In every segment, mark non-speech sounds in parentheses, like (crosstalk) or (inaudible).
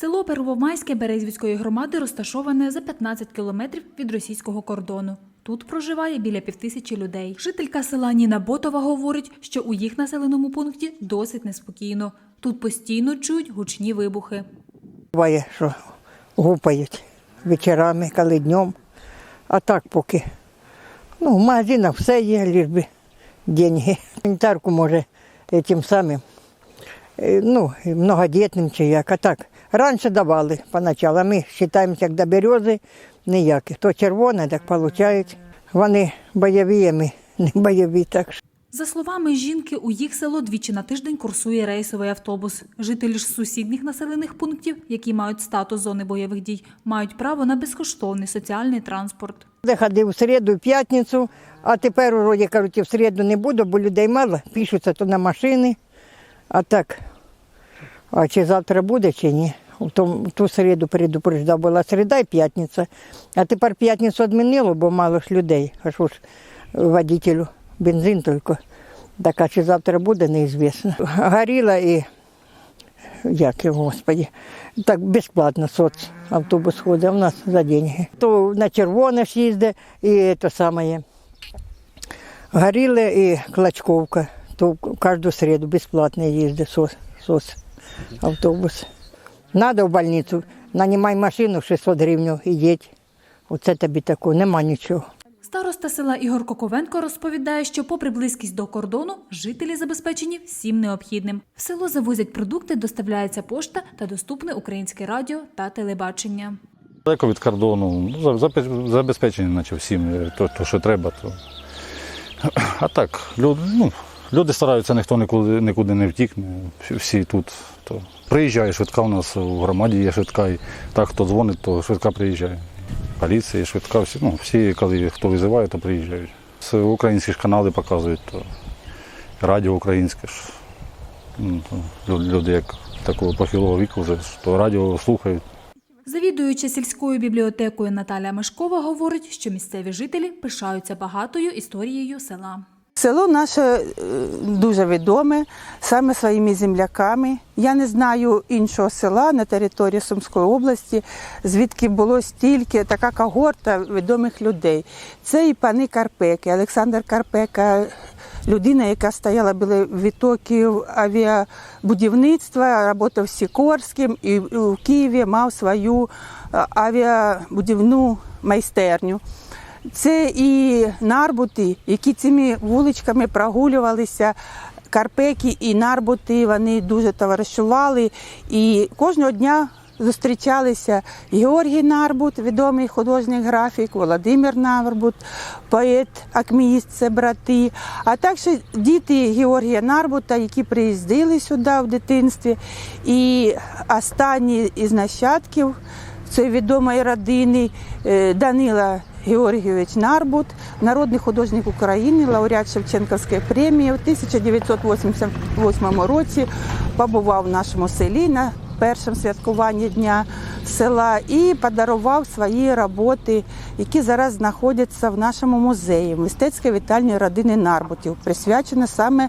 Село Первомайське Березвівської громади розташоване за 15 кілометрів від російського кордону. Тут проживає біля півтисячі людей. Жителька села Ніна Ботова говорить, що у їх населеному пункті досить неспокійно. Тут постійно чують гучні вибухи. Буває, що гупають вечорами, коли днем. А так поки. Ну, в магазинах все є, лиш би деньги. Гуманітарку може тим самим, е, ну, многодітним чи як. А так. Раніше давали поначалу, а ми вважаємося, як до берези ніяких. То червоне, так получають. Вони бойові, а ми не бойові. Так що. За словами жінки, у їх село двічі на тиждень курсує рейсовий автобус. Жителі ж сусідніх населених пунктів, які мають статус зони бойових дій, мають право на безкоштовний соціальний транспорт. Я ходив в середу, в п'ятницю, а тепер вроді кажуть, в середу не буду, бо людей мало, пишуться то на машини. А так, а чи завтра буде, чи ні. Ту середу передупреждав, була середа і п'ятниця. А тепер п'ятницю відмінило, бо мало ж людей. А що ж водителю бензин тільки. Так, а чи завтра буде, неізвісно. Горіла і як його, господі, так безплатно соцавтобус ходить, а в нас за деньги. То на червоне ж їздить і те саме. Горіле і Клачковка, то кожну середу безплатно їздить соц, соцавтобус. Надо в больницю, нанімай машину 600 гривень, ідіть. Оце тобі такого, нема нічого. Староста села Ігор Коковенко розповідає, що попри близькість до кордону, жителі забезпечені всім необхідним. В село завозять продукти, доставляється пошта та доступне українське радіо та телебачення. Далеко від кордону, ну, забезпечені, наче всім, то, то, що треба. То. (clears throat) А так, люди, ну, люди стараються, ніхто нікуди, нікуди не всі- всі тут. То. Приїжджає швидка у нас у громаді є швидка, і так, хто дзвонить, то швидка приїжджає. Поліція, швидка, всі, ну, всі, коли хто визиває, то приїжджають. Це українські ж канали показують, то радіо українське ж. Ну, то люди, як такого похилого віку, вже, то радіо слухають. Завідуюча сільською бібліотекою Наталя Мешкова говорить, що місцеві жителі пишаються багатою історією села. Село наше е, дуже відоме саме своїми земляками. Я не знаю іншого села на території Сумської області, звідки було стільки така когорта відомих людей. Це і пани Карпеки, Олександр Карпека, людина, яка стояла біля відтоків авіабудівництва, працював Сікорським і в Києві мав свою е, авіабудівну майстерню. Це і нарбути, які цими вуличками прогулювалися. Карпеки і нарбути вони дуже товаришували. І кожного дня зустрічалися Георгій Нарбут, відомий художній графік, Володимир Нарбут, поет, акмеїст, це брати. А також діти Георгія Нарбута, які приїздили сюди в дитинстві. І останні із нащадків цієї відомої родини е, Данила Георгійович Нарбут, народний художник України, лауреат Шевченківської премії. в 1988 році побував в нашому селі на першому святкуванні дня села і подарував свої роботи, які зараз знаходяться в нашому музеї мистецької вітальні родини Нарбутів, присвячена саме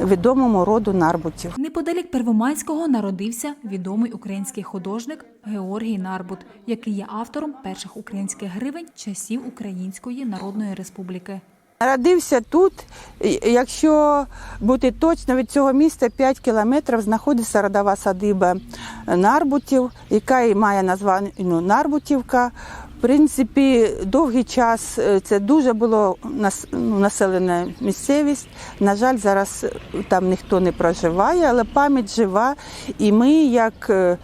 відомому роду Нарбутів. Неподалік Первомайського народився відомий український художник Георгій Нарбут, який є автором перших українських гривень часів Української Народної Республіки. Народився тут. Якщо бути точно, від цього міста 5 кілометрів знаходиться родова садиба Нарбутів, яка має названня Нарбутівка. В принципі, довгий час е, це дуже було ну, населена місцевість. На жаль, зараз там ніхто не проживає, але пам'ять жива. І ми, як е,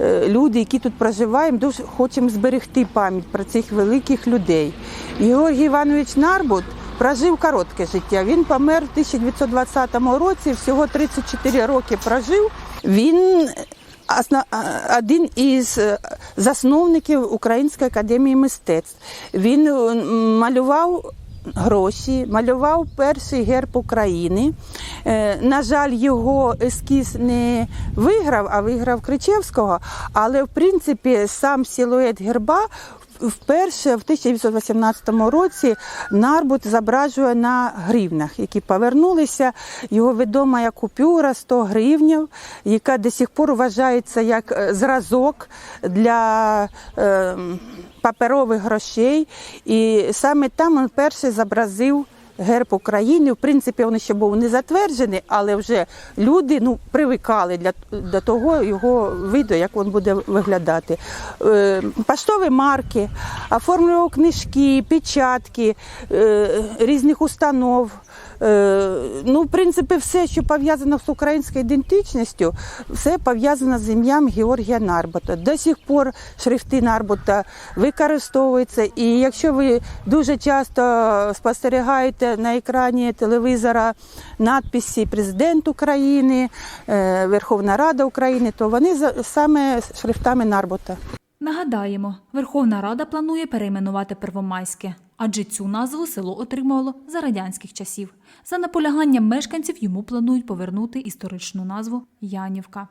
е, люди, які тут проживаємо, дуже хочемо зберегти пам'ять про цих великих людей. Георгій Іванович Нарбут прожив коротке життя. Він помер в 1920 році, всього 34 роки прожив. Він один із е, засновників Української академії мистецтв. Він е, малював гроші, малював перший герб України. Е, На жаль, його ескіз не виграв, а виграв Кричевського. Але в принципі сам силует герба вперше в 1918 році Нарбут зображує на гривнах, які повернулися. Його відома купюра 100 гривнів, яка до сих пор вважається як е, зразок для е, паперових грошей. І саме там він перший зобразив герб України. В принципі, він ще був не затверджений, але вже люди ну, привикали для, до того його виду, як він буде виглядати. Е, поштові марки, оформлював книжки, печатки е, різних установ. Е, ну, в принципі, все, що пов'язано з українською ідентичністю, все пов'язано з ім'ям Георгія Нарбота. До сих пор шрифти Нарбота використовуються. І якщо ви дуже часто спостерігаєте на екрані телевізора надписи Президент України, е, Верховна Рада України, то вони саме шрифтами Нарбота. Нагадаємо, Верховна Рада планує перейменувати Первомайське, адже цю назву село отримувало за радянських часів. За наполяганням мешканців йому планують повернути історичну назву Янівка.